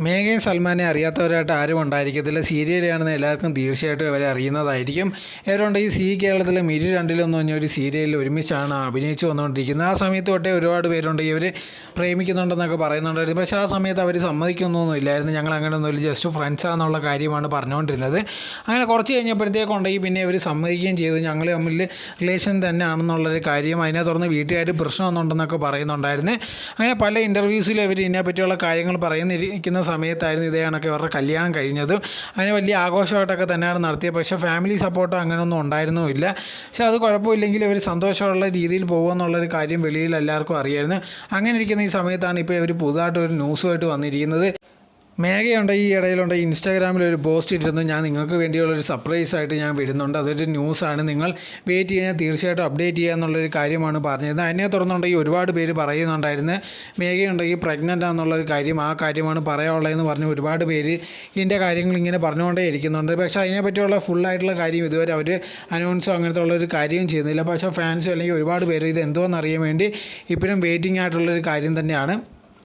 മേഘയും സൽമാനെ അറിയാത്തവരായിട്ട് ആരും ഉണ്ടായിരിക്കത്തില്ല. സീരിയലാണെന്ന് എല്ലാവർക്കും തീർച്ചയായിട്ടും അവരെ അറിയുന്നതായിരിക്കും. ഏതുകൊണ്ട് ഈ സി കേരളത്തിലെ മിരി രണ്ടിലൊന്നും പറഞ്ഞ ഒരു സീരിയലിൽ ഒരുമിച്ചാണ് അഭിനയിച്ചു വന്നുകൊണ്ടിരിക്കുന്നത്. ആ സമയത്ത് തൊട്ടേ ഒരുപാട് പേരുണ്ട് ഇവർ പ്രേമിക്കുന്നുണ്ടെന്നൊക്കെ പറയുന്നുണ്ടായിരുന്നു. പക്ഷേ ആ സമയത്ത് അവർ സമ്മതിക്കുന്നൊന്നും ഇല്ലായിരുന്നു. ഞങ്ങൾ അങ്ങനെ ഒന്നുമില്ല ജസ്റ്റ് ഫ്രണ്ട്സാണെന്നുള്ള കാര്യമാണ് പറഞ്ഞുകൊണ്ടിരുന്നത്. അങ്ങനെ കുറച്ച് കഴിഞ്ഞപ്പോഴത്തേക്കുണ്ടെങ്കിൽ പിന്നെ ഇവർ സമ്മതിക്കുകയും ചെയ്തു. ഞങ്ങൾ തമ്മിൽ റിലേഷൻ തന്നെയാണെന്നുള്ളൊരു കാര്യം അതിനെ തുറന്ന് വീട്ടുകാർ പ്രശ്നമൊന്നുണ്ടെന്നൊക്കെ പറയുന്നുണ്ടായിരുന്നു. അങ്ങനെ പല ഇന്റർവ്യൂസിലും ഇവർ ഇതിനെപ്പറ്റിയുള്ള കാര്യങ്ങൾ പറയുന്നിരിക്കുന്ന സമയത്തായിരുന്നു ഇതേ കണക്ക് ഇവരുടെ കല്യാണം കഴിഞ്ഞത്. അങ്ങനെ വലിയ ആഘോഷമായിട്ടൊക്കെ തന്നെയാണ് നടത്തിയത്. പക്ഷേ ഫാമിലി സപ്പോർട്ടോ അങ്ങനെയൊന്നും ഉണ്ടായിരുന്നുമില്ല പക്ഷെ അത് കുഴപ്പമില്ലെങ്കിൽ ഇവർ സന്തോഷമുള്ള രീതിയിൽ പോകുമെന്നുള്ളൊരു കാര്യം വെളിയിൽ എല്ലാവർക്കും അറിയായിരുന്നു. അങ്ങനെ ഇരിക്കുന്ന ഈ സമയത്താണ് ഇപ്പോൾ ഇവർ പുതുതായിട്ട് ഒരു ന്യൂസുമായിട്ട് വന്നിരിക്കുന്നത്. മേഘയുണ്ട് ഈ ഇടയിലുണ്ട് ഇൻസ്റ്റാഗ്രാമിൽ ഒരു പോസ്റ്റ് ഇട്ടിരുന്നു. ഞാൻ നിങ്ങൾക്ക് വേണ്ടിയുള്ള ഒരു സർപ്രൈസ് ആയിട്ട് ഞാൻ വിടുന്നുണ്ട്. അതൊരു ന്യൂസാണ് നിങ്ങൾ വെയിറ്റ് ചെയ്യാൻ തീർച്ചയായിട്ടും അപ്ഡേറ്റ് ചെയ്യുക എന്നുള്ളൊരു കാര്യമാണ് പറഞ്ഞത് അതിനെ തുടർന്നുണ്ടെങ്കിൽ ഒരുപാട് പേര് പറയുന്നുണ്ടായിരുന്നു മേഘയുണ്ടെങ്കിൽ പ്രഗ്നന്റ് ആണെന്നുള്ളൊരു കാര്യം ആ കാര്യമാണ് പറയാനുള്ളതെന്ന് പറഞ്ഞ് ഒരുപാട് പേര് ഇതിന്റെ കാര്യങ്ങൾ ഇങ്ങനെ പറഞ്ഞുകൊണ്ടേ ഇരിക്കുന്നുണ്ട്. പക്ഷേ അതിനെപ്പറ്റിയുള്ള ഫുള്ളായിട്ടുള്ള കാര്യം ഇതുവരെ അവർ അനൗൺസോ അങ്ങനത്തെ ഉള്ളൊരു കാര്യവും ചെയ്യുന്നില്ല പക്ഷേ ഫാൻസ് അല്ലെങ്കിൽ ഒരുപാട് പേര് ഇത് എന്തോന്നറിയാൻ വേണ്ടി ഇപ്പോഴും വെയിറ്റിംഗ് ആയിട്ടുള്ളൊരു കാര്യം തന്നെയാണ്.